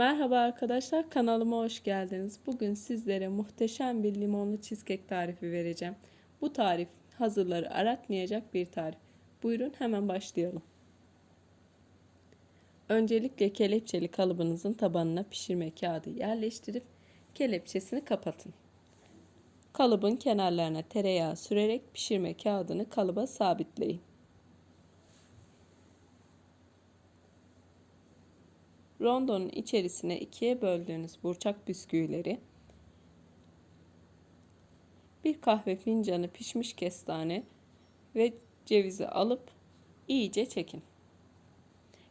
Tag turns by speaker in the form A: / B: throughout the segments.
A: Merhaba arkadaşlar kanalıma hoş geldiniz. Bugün sizlere muhteşem bir limonlu cheesecake tarifi vereceğim. Bu tarif hazırları aratmayacak bir tarif. Buyurun hemen başlayalım. Öncelikle kelepçeli kalıbınızın tabanına pişirme kağıdı yerleştirip kelepçesini kapatın. Kalıbın kenarlarına tereyağı sürerek pişirme kağıdını kalıba sabitleyin. Rondonun içerisine ikiye böldüğünüz burçak bisküvileri, bir kahve fincanı pişmiş kestane ve cevizi alıp iyice çekin.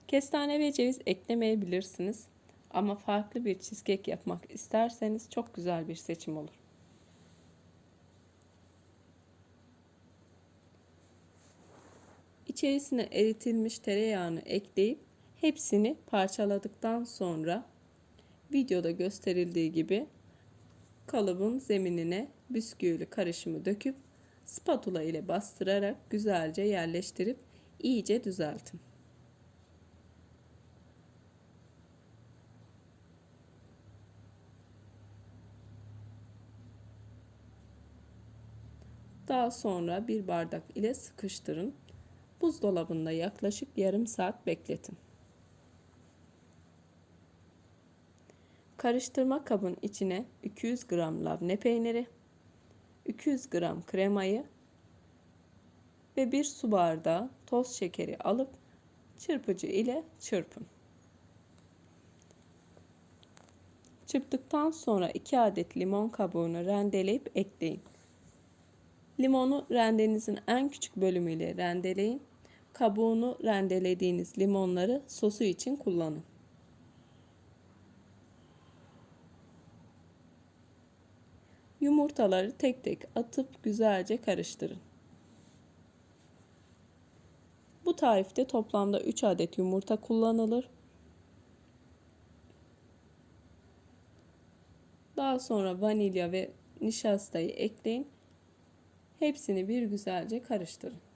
A: Kestane ve ceviz eklemeyebilirsiniz ama farklı bir cheesecake yapmak isterseniz çok güzel bir seçim olur. İçerisine eritilmiş tereyağını ekleyip Hepsini parçaladıktan sonra videoda gösterildiği gibi kalıbın zeminine bisküvili karışımı döküp spatula ile bastırarak güzelce yerleştirip iyice düzeltin. Daha sonra bir bardak ile sıkıştırın. Buzdolabında yaklaşık yarım saat bekletin. Karıştırma kabın içine 200 gram labne peyniri, 200 gram kremayı ve bir su bardağı toz şekeri alıp çırpıcı ile çırpın. Çırptıktan sonra 2 adet limon kabuğunu rendeleyip ekleyin. Limonu rendenizin en küçük bölümüyle rendeleyin. Kabuğunu rendelediğiniz limonları sosu için kullanın. Yumurtaları tek tek atıp güzelce karıştırın. Bu tarifte toplamda 3 adet yumurta kullanılır. Daha sonra vanilya ve nişastayı ekleyin. Hepsini bir güzelce karıştırın.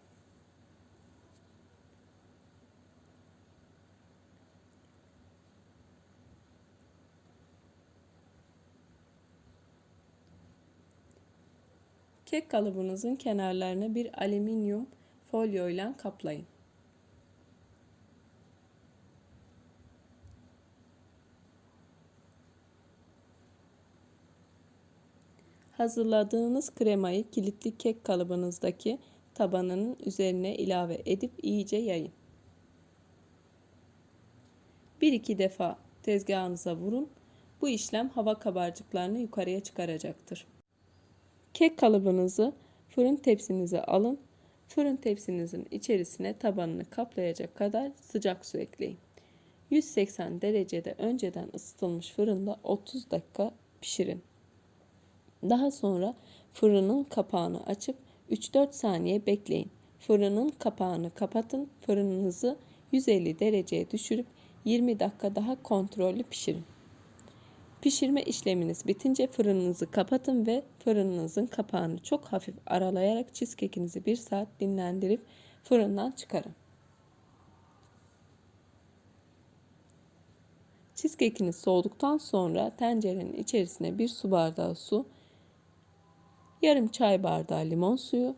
A: Kek kalıbınızın kenarlarını bir alüminyum folyo ile kaplayın. Hazırladığınız kremayı kilitli kek kalıbınızdaki tabanının üzerine ilave edip iyice yayın. Bir iki defa tezgahınıza vurun. Bu işlem hava kabarcıklarını yukarıya çıkaracaktır. Kek kalıbınızı fırın tepsinize alın. Fırın tepsinizin içerisine tabanını kaplayacak kadar sıcak su ekleyin. 180 derecede önceden ısıtılmış fırında 30 dakika pişirin. Daha sonra fırının kapağını açıp 3-4 saniye bekleyin. Fırının kapağını kapatın. Fırınınızı 150 dereceye düşürüp 20 dakika daha kontrollü pişirin. Pişirme işleminiz bitince fırınınızı kapatın ve fırınınızın kapağını çok hafif aralayarak cheesecake'inizi 1 saat dinlendirip fırından çıkarın. Cheesecake'iniz soğuduktan sonra tencerenin içerisine bir su bardağı su, yarım çay bardağı limon suyu,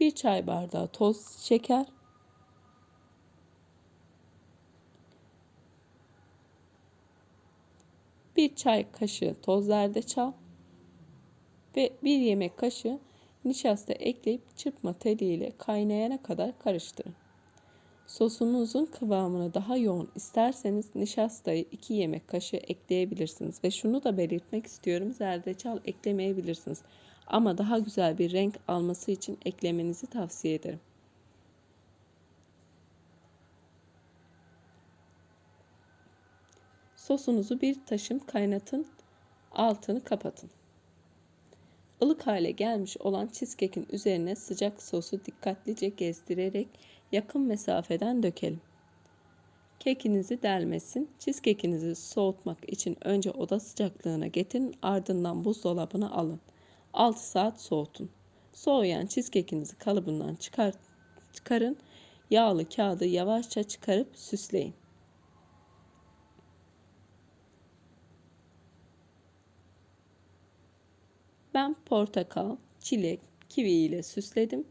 A: bir çay bardağı toz şeker, bir çay kaşığı toz zerdeçal ve bir yemek kaşığı nişasta ekleyip çırpma teliyle kaynayana kadar karıştırın. Sosunuzun kıvamını daha yoğun isterseniz nişastayı 2 yemek kaşığı ekleyebilirsiniz. Ve şunu da belirtmek istiyorum zerdeçal eklemeyebilirsiniz. Ama daha güzel bir renk alması için eklemenizi tavsiye ederim. Sosunuzu bir taşım kaynatın. Altını kapatın. Ilık hale gelmiş olan cheesecake'in üzerine sıcak sosu dikkatlice gezdirerek yakın mesafeden dökelim. Kekinizi delmesin. Cheesecake'inizi soğutmak için önce oda sıcaklığına getirin ardından buzdolabına alın. 6 saat soğutun. Soğuyan cheesecake'inizi kalıbından çıkar, çıkarın. yağlı kağıdı yavaşça çıkarıp süsleyin. Ben portakal, çilek, kivi ile süsledim.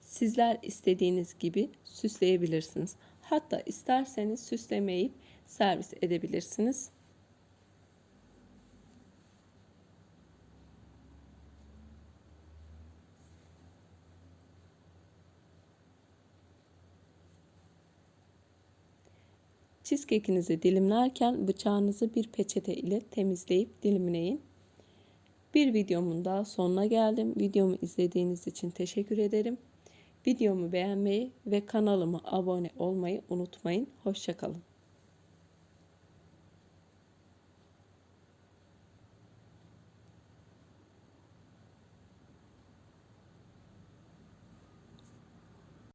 A: Sizler istediğiniz gibi süsleyebilirsiniz. Hatta isterseniz süslemeyip servis edebilirsiniz. Cheesecake'inizi dilimlerken bıçağınızı bir peçete ile temizleyip dilimleyin. Bir videomun daha sonuna geldim. Videomu izlediğiniz için teşekkür ederim. Videomu beğenmeyi ve kanalıma abone olmayı unutmayın. Hoşçakalın.